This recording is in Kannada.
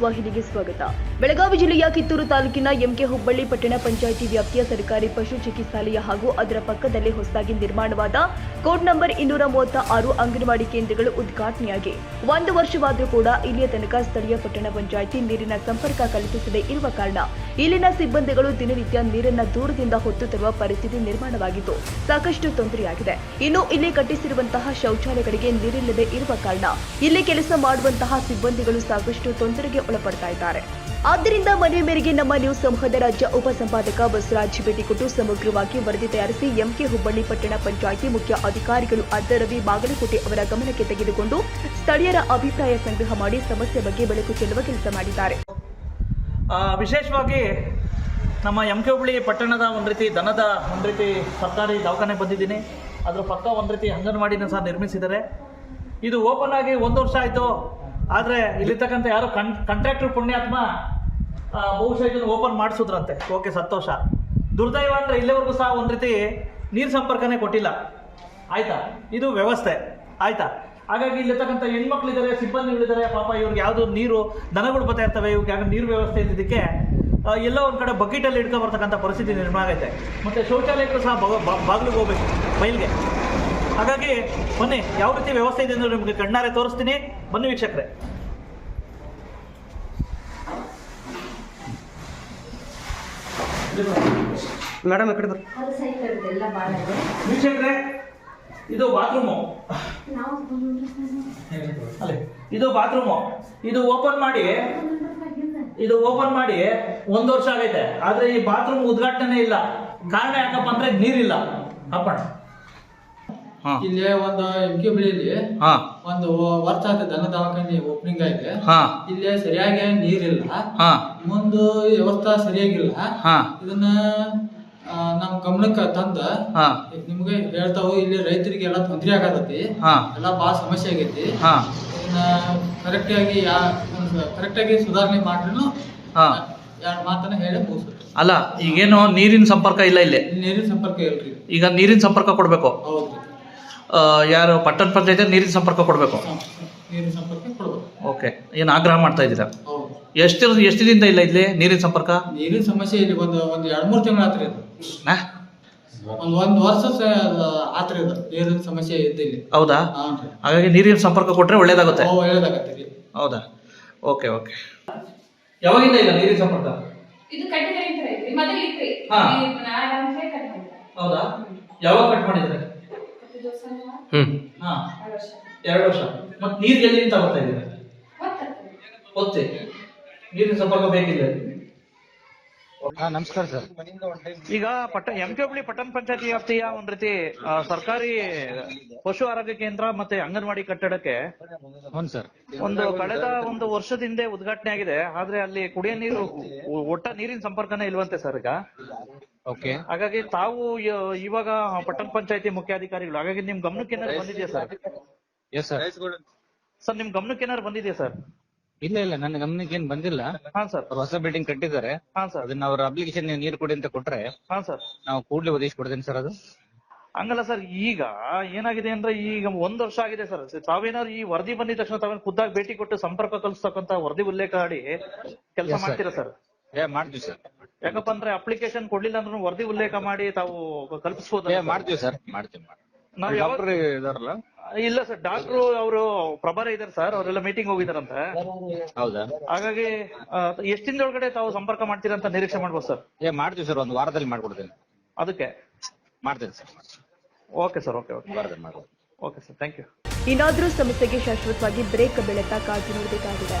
ನಮಸ್ತೆ ಟಿವಿ ಟ್ವೆಂಟಿ ಫೋರ್ ನ್ಯೂಸ್ ವಾಹಿನಿಗೆ ಸ್ವಾಗತ. ಬೆಳಗಾವಿ ಜಿಲ್ಲೆಯ ಕಿತ್ತೂರು ತಾಲೂಕಿನ ಎಂಕೆ ಹುಬ್ಬಳ್ಳಿ ಪಟ್ಟಣ ಪಂಚಾಯಿತಿ ವ್ಯಾಪ್ತಿಯ ಸರ್ಕಾರಿ ಪಶು ಚಿಕಿತ್ಸಾಲಯ ಹಾಗೂ ಅದರ ಪಕ್ಕದಲ್ಲಿ ಹೊಸದಾಗಿ ನಿರ್ಮಾಣವಾದ ಕೋಡ್ ನಂಬರ್ ಇನ್ನೂರ ಮೂವತ್ತ ಆರು ಅಂಗನವಾಡಿ ಕೇಂದ್ರಗಳು ಉದ್ಘಾಟನೆಯಾಗಿ. ಒಂದು ವರ್ಷವಾದರೂ ಕೂಡ ಇಲ್ಲಿಯ ತನಕ ಸ್ಥಳೀಯ ಪಟ್ಟಣ ಪಂಚಾಯಿತಿ ನೀರಿನ ಸಂಪರ್ಕ ಕಲ್ಪಿಸದೆ ಇರುವ ಕಾರಣ ಇಲ್ಲಿನ ಸಿಬ್ಬಂದಿಗಳು ದಿನನಿತ್ಯ ನೀರನ್ನ ದೂರದಿಂದ ಹೊತ್ತು ತರುವ ಪರಿಸ್ಥಿತಿ ನಿರ್ಮಾಣವಾಗಿದ್ದು ಸಾಕಷ್ಟು ತೊಂದರೆಯಾಗಿದೆ. ಇನ್ನು ಇಲ್ಲಿ ಕಟ್ಟಿಸಿರುವಂತಹ ಶೌಚಾಲಯಗಳಿಗೆ ನೀರಿಲ್ಲದೆ ಇರುವ ಕಾರಣ ಇಲ್ಲಿ ಕೆಲಸ ಮಾಡುವಂತಹ ಸಿಬ್ಬಂದಿಗಳು ಸಾಕಷ್ಟು ತೊಂದರೆಗೆ ಒಳಪಡ್ತಾ ಇದ್ದಾರೆ ಆದ್ದರಿಂದ ಮನವಿ ಮೇರೆಗೆ ನಮ್ಮ ನ್ಯೂಸ್ ಸಮೂಹದ ರಾಜ್ಯ ಉಪಸಂಪಾದಕ ಬಸವರಾಜ್ ಭೇಟಿ ಕೊಟ್ಟು ಸಮಗ್ರವಾಗಿ ವರದಿ ತಯಾರಿಸಿ ಎಂಕೆ ಹುಬ್ಬಳ್ಳಿ ಪಟ್ಟಣ ಪಂಚಾಯಿತಿ ಮುಖ್ಯ ಅಧಿಕಾರಿಗಳು ಅರ್ಧ ರವಿ ಬಾಗಲಕೋಟೆ ಅವರ ಗಮನಕ್ಕೆ ತೆಗೆದುಕೊಂಡು ಸ್ಥಳೀಯರ ಅಭಿಪ್ರಾಯ ಸಂಗ್ರಹ ಮಾಡಿ ಸಮಸ್ಯೆ ಬಗ್ಗೆ ಬೆಳಕು ಚೆಲ್ಲುವ ಕೆಲಸ ಮಾಡಿದ್ದಾರೆ. ವಿಶೇಷವಾಗಿ ನಮ್ಮ ಎಂಕೆ ಹುಬ್ಳಿ ಪಟ್ಟಣದ ಒಂದು ರೀತಿ ದನದ ಒಂದು ರೀತಿ ಸರ್ಕಾರಿ ದವಾಖಾನೆ ಬಂದಿದ್ದೀನಿ. ಅದ್ರ ಪಕ್ಕ ಒಂದು ರೀತಿ ಅಂಗನವಾಡಿನ ಸಹ ನಿರ್ಮಿಸಿದ್ದಾರೆ. ಇದು ಓಪನ್ ಆಗಿ ಒಂದು ವರ್ಷ ಆಯಿತು. ಆದರೆ ಇಲ್ಲಿರ್ತಕ್ಕಂಥ ಯಾರು ಕನ್ ಕಾಂಟ್ರಾಕ್ಟರ್ ಪುಣ್ಯಾತ್ಮ ಬಹುಶಃ ಇದನ್ನು ಓಪನ್ ಮಾಡಿಸಿದ್ರಂತೆ. ಓಕೆ, ಸಂತೋಷ. ದುರ್ದೈವ ಅಂದರೆ ಇಲ್ಲಿವರೆಗೂ ಸಹ ಒಂದು ರೀತಿ ನೀರು ಸಂಪರ್ಕನೇ ಕೊಟ್ಟಿಲ್ಲ. ಆಯ್ತಾ? ಇದು ವ್ಯವಸ್ಥೆ. ಆಯ್ತಾ? ಹಾಗಾಗಿ ಇಲ್ಲಿರ್ತಕ್ಕಂಥ ಹೆಣ್ಮಕ್ಳಿದ್ದಾರೆ, ಸಿಬ್ಬಂದಿಗಳಿದ್ದಾರೆ, ಪಾಪ ಇವ್ರಿಗೆ ಯಾವುದು ನೀರು, ದನಗಳು ಬರ್ತಾ ಇರ್ತವೆ ಇವ್ರಿಗೆ ಯಾಕೆ ನೀರು ವ್ಯವಸ್ಥೆ ಇದ್ದಿದ್ದಕ್ಕೆ ಎಲ್ಲ ಒಂದು ಕಡೆ ಬಕೆಟಲ್ಲಿ ಇಟ್ಕೊ ಬರ್ತಕ್ಕಂಥ ಪರಿಸ್ಥಿತಿ ನಿರ್ಮಾಣ ಆಗೈತೆ. ಮತ್ತು ಶೌಚಾಲಯಕ್ಕೂ ಸಹ ಬಾಗ್ಲಿಗೆ ಹೋಗ್ಬೇಕು, ಬಯಲಿಗೆ. ಹಾಗಾಗಿ ಬನ್ನಿ ಯಾವ ರೀತಿ ವ್ಯವಸ್ಥೆ ಇದೆ ಅಂದ್ರೆ ನಿಮಗೆ ಕಣ್ಣಾರೆ ತೋರಿಸ್ತೀನಿ. ಬನ್ನಿ ವೀಕ್ಷಕರೇ. ಮೇಡಮ್ ಈ ಕಡೆ ಬರ್ರಿ ವೀಕ್ಷಕರೇ ಇದು ಬಾತ್ರೂಮು ಅಲ್ಲೇ ಇದು ಬಾತ್ರೂಮು ಇದು ಓಪನ್ ಮಾಡಿ ಇದು ಓಪನ್ ಮಾಡಿ ಒಂದು ವರ್ಷ ಆಗೈತೆ. ಆದ್ರೆ ಈ ಬಾತ್ರೂಮ್ ಉದ್ಘಾಟನೆ ಇಲ್ಲ. ಕಾರಣ ಯಾಕಪ್ಪ ಅಂದ್ರೆ ನೀರಿಲ್ಲ. ಅಪ್ಪಣ ಹಾ ಇಲ್ಲಿ ಒಂದು ಎಂ ಕೆ ಬಿಳಿಯಲ್ಲಿ ಹಾ. ಒಂದು ವರ್ಷ ಆಯ್ತು ದನ ದವಾಖಾನೆ ಓಪನಿಂಗ್ ಹಾ. ಇಲ್ಲಿ ಸರಿಯಾಗಿ ನೀರಿಲ್ಲ. ಹಾ. ಮುಂದು ವ್ಯವಸ್ಥೆ ಸರಿಯಾಗಿಲ್ಲ. ಹಾ. ಇದನ್ನ ನಮ್ ಗಮನಕ್ಕೆ ತಂದ ಹಾ. ನಿಮ್ಗೆ ಹೇಳ್ತಾವು ಇಲ್ಲಿ ರೈತರಿಗೆ ಎಲ್ಲ ತೊಂದರೆ ಆಗತೈತಿ. ಹಾ. ಎಲ್ಲ ಭಾಳ ಸಮಸ್ಯೆ ಆಗೈತಿ. ಹಾ. ಇದನ್ನ ಕರೆಕ್ಟ್ ಆಗಿ ಕರೆಕ್ಟ್ ಆಗಿ ಸುಧಾರಣೆ ಮಾಡ್ರಿ ಹಾ. ಎರಡು ಮಾತನ್ನ ಹೇಳಿ ಅಲ್ಲ ಈಗೇನು ನೀರಿನ ಸಂಪರ್ಕ ಇಲ್ಲ ಇಲ್ಲಿ. ನೀರಿನ ಸಂಪರ್ಕ ಇಲ್ರಿ. ಈಗ ನೀರಿನ ಸಂಪರ್ಕ ಕೊಡಬೇಕು. ಹೌದ್ರಿ. ಯಾರು ಪಟ್ಟಣ ಪಂಚಾಯತ್ ನೀರಿನ ಸಂಪರ್ಕ ಕೊಡಬೇಕು. ನೀರಿನ ಸಂಪರ್ಕ ಕೊಡಬೇಕು. ಓಕೆ ಏನು ಆಗ್ರಹ ಮಾಡ್ತಾ ಇದ್ದೀರಾ? ಹೌದು. ಎಷ್ಟು ಎಷ್ಟು ದಿನದಿಂದ ಇಲ್ಲ ಇಲ್ಲಿ ನೀರಿನ ಸಂಪರ್ಕ? ನೀರಿನ ಸಮಸ್ಯೆ ಇಲ್ಲಿ ಒಂದು ಒಂದು ಎರಡು ಮೂರು ತಿಂಗಳು ಆತ್ರಿ ಇದು ಒಂದು ಒಂದು ಒಂದ್ ವರ್ಷ ಆತ್ರೆ ಇದು ನೀರಿನ ಸಮಸ್ಯೆ ಇದೆ ಇಲ್ಲಿ. ಹೌದಾ? ಹಾನ್ರಿ ಹಾಗಾಗಿ ನೀರಿನ ಸಂಪರ್ಕ ಕೊಟ್ಟರೆ ಒಳ್ಳೇದಾಗುತ್ತೆ. ಅವು ಒಳ್ಳೇದಾಗತ್ತೀರಿ ಹೌದಾ? Okay okay. ಯಾವಾಗಿಂದ ಇಲ್ಲ ನೀರಿನ ಸಂಪರ್ಕ? ಇದು ಕಟ್ಟಿಗೆ ಐತ್ರಿ ಐತ್ರಿ ಮೊದಲು ಇತ್ರಿ ಹಾ. ನಾಳೆ ಕಟ್ ಮಾಡಿದ್ರಿ. ಹೌದಾ? ಯಾವಾಗ ಕಟ್ ಮಾಡಿದ್ರೆ? ಹ್ಮ್. ಹಾ. ಎರಡು ವರ್ಷ. ಮತ್ತೆ ನೀರು ಎಲ್ಲಿಂದ ಬರ್ತಾ ಇದೆ? ಒತ್ತೆ ನೀರಿನ ಸಂಪರ್ಕ ಬೇಕಿಲ್ಲ ಹಾ ನಮಸ್ಕಾರ ಸರ್. ಈಗ ಪಟ್ಟ ಎಂ ಕೆ ಹುಬ್ಳಿ ಪಟ್ಟಣ ಪಂಚಾಯತಿ ವ್ಯಾಪ್ತಿಯ ಒಂದ್ ರೀತಿ ಆ, ಸರ್ಕಾರಿ ಪಶು ಆರೋಗ್ಯ ಕೇಂದ್ರ ಮತ್ತೆ ಅಂಗನವಾಡಿ ಕಟ್ಟಡಕ್ಕೆ ಹ್ಞೂ ಸರ್. ಒಂದು ಕಳೆದ ಒಂದು ವರ್ಷದ ಹಿಂದೆ ಉದ್ಘಾಟನೆ ಆಗಿದೆ. ಆದ್ರೆ ಅಲ್ಲಿ ಕುಡಿಯ ನೀರು ಒ- ಒಟ್ಟ ನೀರಿನ ಸಂಪರ್ಕನೇ ಇಲ್ವಂತೆ ಸರ್ ಈಗ. ಓಕೆ. ಹಾಗಾಗಿ ತಾವು ಇವಾಗ ಪಟ್ಟಣ ಪಂಚಾಯತಿ ಮುಖ್ಯಾಧಿಕಾರಿಗಳು. ಹಾಗಾಗಿ ನಿಮ್ ಗಮನಕ್ಕೆ ಏನಾದ್ರು ಬಂದಿದೆಯಾ ಸರ್? ಎಸ್ ಸರ್ ಸರ್ ನಿಮ್ ಗಮನಕ್ಕೆ ಏನಾದ್ರು ಬಂದಿದೆಯಾ ಸರ್? ಇಲ್ಲ ಇಲ್ಲ ನನ್ನ ಗಮನಕ್ಕೆ ಏನ್ ಬಂದಿಲ್ಲ. ಹಾ ಸರ್. ಅವ್ರು ಹೊಸ ಬಿಲ್ಡಿಂಗ್ ಕಟ್ಟಿದ್ದಾರೆ. ಹಾ ಸರ್. ಅದನ್ನ ಅವ್ರ ಅಪ್ಲಿಕೇಶನ್ ನೀರು ಕೊಡಿ ಅಂತ ಕೊಟ್ರೆ ಹಾ ಸರ್. ನಾವು ಕೂಡಲೇ ಒದಗಿಸಿ ಕೊಡ್ತೇನೆ ಸರ್ ಅದು. ಹಂಗಲ್ಲ ಸರ್ ಈಗ ಏನಾಗಿದೆ ಅಂದ್ರೆ ಈಗ ಒಂದ್ ವರ್ಷ ಆಗಿದೆ ಸರ್. ತಾವೇನಾದ್ರು ಈ ವರದಿ ಬಂದಿದ ತಕ್ಷಣ ತಾವೇನು ಖುದ್ದಾಗಿ ಭೇಟಿ ಕೊಟ್ಟು ಸಂಪರ್ಕ ಕಲ್ಸ್ತಕ್ಕಂತ ವರದಿ ಉಲ್ಲೇಖ ಮಾಡಿ ಕೆಲಸ ಮಾಡ್ತೀರಾ ಸರ್? ಏ ಮಾಡ್ತೀವಿ ಸರ್. ಯಾಕಪ್ಪ ಅಂದ್ರೆ ಅಪ್ಲಿಕೇಶನ್ ಕೊಡ್ಲಿಲ್ಲ ಅಂದ್ರೂ ವರದಿ ಉಲ್ಲೇಖ ಮಾಡಿ ತಾವು ಕಲ್ಪಿಸಬಹುದು ಮಾಡ್ತೀವಿ ಸರ್. ಮಾಡ್ತೀವಿ ನಾವ್ ಯಾವಾಗ ಡಾಕ್ಟರ್ ಇದಾರಲ್ಲ? ಇಲ್ಲ ಸರ್ ಡಾಕ್ಟ್ರು ಅವರು ಪ್ರಭಾರ ಇದಾರೆ ಸರ್ ಅವರೆಲ್ಲ ಮೀಟಿಂಗ್ ಹೋಗಿದಾರಂತ. ಹೌದಾ? ಹಾಗಾಗಿ ಎಷ್ಟ್ ದಿನದೊಳಗಡೆ ತಾವು ಸಂಪರ್ಕ ಮಾಡ್ತೀರಾ ಅಂತ ನಿರೀಕ್ಷೆ ಮಾಡ್ಬೋದು ಸರ್? ಏ ಮಾಡ್ತೀವಿ ಸರ್ ಒಂದು ವಾರದಲ್ಲಿ ಮಾಡ್ಕೊಡ್ತೀನಿ. ಅದಕ್ಕೆ? ಮಾಡ್ತೀನಿ sir okay sir okay okay. ವಾರದಲ್ಲಿ ಮಾಡ್ಕೊಡ್ತೀನಿ. Okay sir thank you. ಇನ್ನಾದರೂ ಸಮಸ್ಯೆಗೆ ಶಾಶ್ವತವಾಗಿ ಬ್ರೇಕ್ ಬೆಳೆತಾ ಕಾಳಜಿ ನೋಡಬೇಕಾಗಿದೆ.